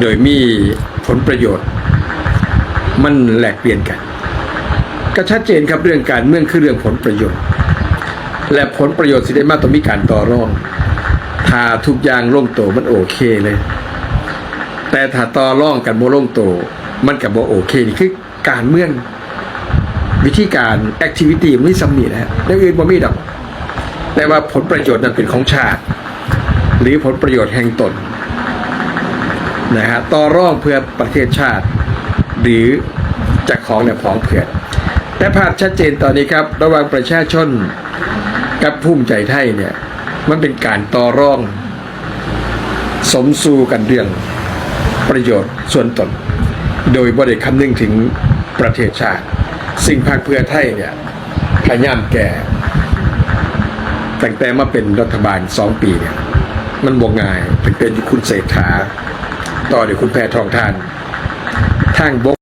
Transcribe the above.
โดยมีผลประโยชน์ มันแหลกเปลี่ยนกัน ก็ชัดเจนครับเรื่องการเมืองคือเรื่องผลประโยชน์ และผลประโยชน์สิได้มาต้องมีการต่อรองถ้าทุกอย่างลงโตมันโอเคเลย แต่ถ้าต่อรองกันโมลงโตมันกับโมโอเคนี่คือการเมืองวิธีการแอคทิวิตี้มันไม่สำนีนะฮะเรื่องอื่นบ่มีดอก แต่ว่าผลประโยชน์นั้นเป็นของชาติ หรือผลประโยชน์แห่งตน นะฮะต่อรองเพื่อประเทศชาติ หรือจากของเนี่ยของเพื่อนแต่ภาพชัดเจนตอนนี้ครับ ระหว่างประชาชนกับภูมิใจไทยเนี่ย มันเป็นการต่อรอง สมสู่กันเรื่องประโยชน์ส่วนตน โดยบริคำนึงถึงประเทศชาติ สิ่งภาคเพื่อไทยเนี่ยพยายามแก่ตั้งแต่มาเป็นรัฐบาลสองปีเนี่ย มันบวง่ายเป็นเป็นคุณเศรษฐา ต่อเดี๋ยวคุณแพทองทานทางบก